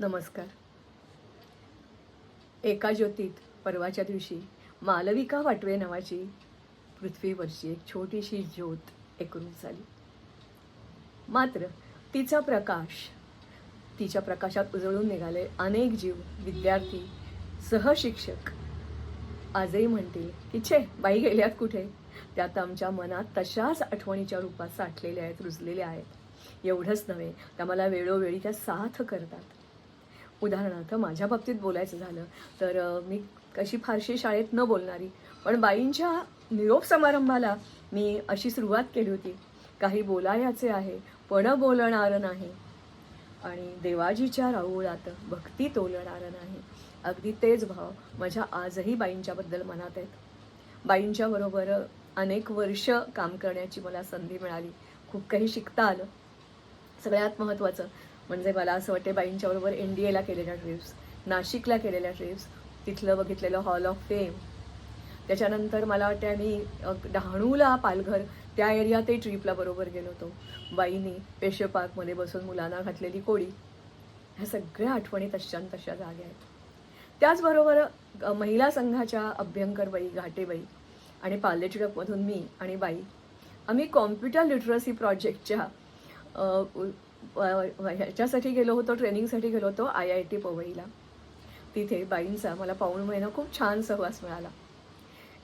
नमस्कार. एका ज्योतीत परवाच्या दिवशी मालविका वाटवे नावाची पृथ्वीवरची एक छोटीशी ज्योत एकरून झाली. मात्र तिचा प्रकाश तिच्या प्रकाशात उजळून निघाले अनेक जीव विद्यार्थी सहशिक्षक. आजही म्हणतील की छे बाई गेल्यात कुठे? त्यात आमच्या मनात तशाच आठवणीच्या रूपात साठलेल्या आहेत रुजलेल्या आहेत. एवढंच नव्हे त्या मला वेळोवेळी त्या साथ करतात. उदाहरणार्थ माझ्या बाबतीत बोलायचं झालं तर मी कशी फारशी शाळेत न बोलणारी पण बाईंच्या निरोप समारंभाला मी अशी सुरुवात केली होती. काही बोलायचे आहे पण बोलणार नाही. आणि देवाजीच्या राऊळात भक्ती तोलणार नाही. अगदी तेच भाव माझ्या आजही बाईंच्याबद्दल मनात आहेत. बाईंच्या बरोबर अनेक वर्ष काम करण्याची मला संधी मिळाली. खूप काही शिकता आलं. सगळ्यात महत्त्वाचं म्हणजे मला असं वाटते बाईंच्याबरोबर एन डी एला केलेल्या ट्रिप्स नाशिकला केलेल्या ट्रिप्स तिथलं बघितलेलं हॉल ऑफ फेम त्याच्यानंतर मला वाटते आम्ही डहाणूला पालघर त्या एरियातही ट्रिपला बरोबर गेलो होतो. बाईंनी पेशे पार्कमध्ये बसून मुलांना घातलेली कोळी. ह्या सगळ्या आठवणी तशान तशा जाग्या आहेत. त्याचबरोबर महिला संघाच्या अभ्यंकर बाई घाटेबाई आणि पार्ले मी आणि बाई आम्ही कॉम्प्युटर लिटरसी प्रोजेक्टच्या ह्याच्यासाठी गेलो होतो ट्रेनिंगसाठी गेलो होतो आय आय टी पवईला. तिथे बाईंचा मला पाऊण महिना खूप छान सहवास मिळाला.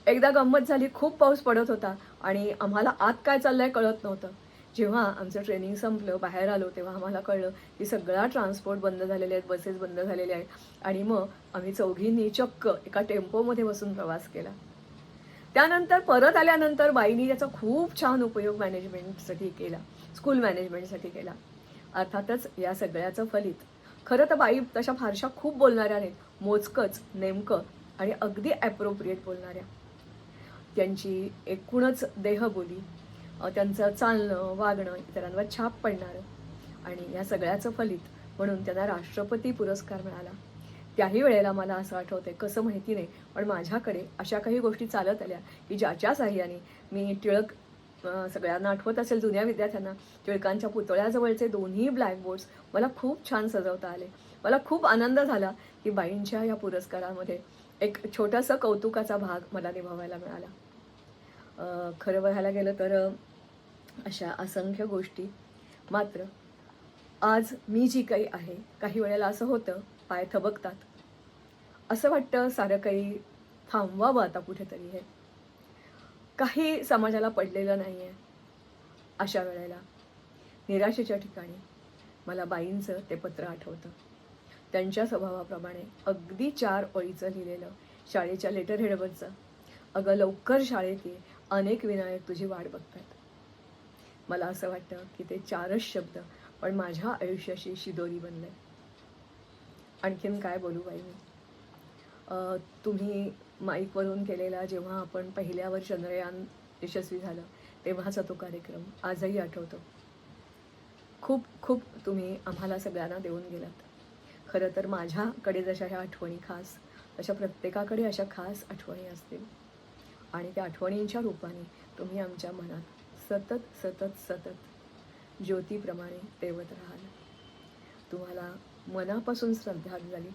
एकदा गंमत झाली खूप पाऊस पडत होता आणि आम्हाला आत काय चाललंय कळत नव्हतं. जेव्हा आमचं ट्रेनिंग संपलं बाहेर आलो तेव्हा आम्हाला कळलं की सगळा ट्रान्सपोर्ट बंद झालेले आहेत बसेस बंद झालेले आहेत आणि मग आम्ही चौघींनी चक्क एका टेम्पोमध्ये बसून प्रवास केला. त्यानंतर परत आल्यानंतर बाईंनी त्याचा खूप छान उपयोग मॅनेजमेंटसाठी केला स्कूल मॅनेजमेंटसाठी केला. अर्थातच या सगळ्याचं फलित. खरं तर बाई तशा फारशा खूप बोलणाऱ्या नाहीत. मोजकंच नेमकं आणि अगदी ॲप्रोप्रिएट बोलणाऱ्या. त्यांची एकूणच देहबोली त्यांचं चालणं वागणं इतरांवर छाप पडणारं. आणि या सगळ्याचं फलित म्हणून त्यांना राष्ट्रपती पुरस्कार मिळाला. त्याही वेळेला मला असं आठवतंय कसं माहिती नाही पण माझ्याकडे अशा काही गोष्टी चालत आल्या की ज्याच्या साह्याने मी टिळक सगळ्यांना आठवत असेल जुन्या विद्यार्थ्यांना टिळकांच्या पुतळ्याजवळचे दोन्ही ब्लॅकबोर्ड्स मला खूप छान सजवता आले. मला खूप आनंद झाला की बाईंच्या या पुरस्कारामध्ये एक छोटासा कौतुकाचा भाग मला निभावायला मिळाला. खरं बघायला गेलं तर अशा असंख्य गोष्टी. मात्र आज मी जी काही आहे काही वेळेला असं होतं पाय थबकतात. असं वाटतं सारं काही थांबवावं आता कुठेतरी हे. काही समाजाला पडलेलं नाही आहे अशा वेळेला. निराशेच्या ठिकाणी मला बाईंचं ते पत्र आठवतं. त्यांच्या स्वभावाप्रमाणे अगदी चार ओळीचं लिहिलेलं शाळेच्या लेटर हेडवरचं अगं लवकर शाळेत ये अनेक विनायक तुझी वाट बघतात मला असं वाटतं की ते चारच शब्द पण माझ्या आयुष्याशी शिदोरी बनले आणखीन काय बोलू बाई मी? तुम्ही माईकवरून केलेला जेव्हा आपण पहिल्यावर चंद्रयान यशस्वी झालं तेव्हाचा तो कार्यक्रम आजही आठवतो. खूप खूप तुम्ही आम्हाला सगळ्यांना देऊन गेलात. खरं तर माझ्याकडे जशा ह्या आठवणी खास तशा प्रत्येकाकडे अशा खास आठवणी असतील. आणि त्या आठवणींच्या रूपाने तुम्ही आमच्या मनात सतत सतत सतत ज्योतीप्रमाणे तेवत राहाल. तुम्हाला मनापासून श्रद्धांजली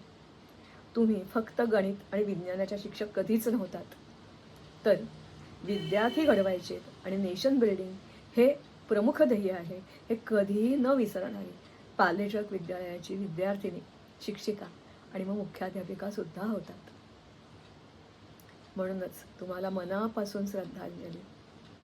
तुम्ही फक्त गणित आणि विज्ञानाच्या शिक्षक कधीच नव्हतात. तर विद्यार्थी घडवायचे आणि नेशन बिल्डिंग हे प्रमुख ध्येय आहे हे कधीही न विसरणारी पालेजक विद्यालयाची विद्यार्थिनी शिक्षिका आणि मग मुख्याध्यापिका सुद्धा होतात. म्हणूनच तुम्हाला मनापासून श्रद्धांजली.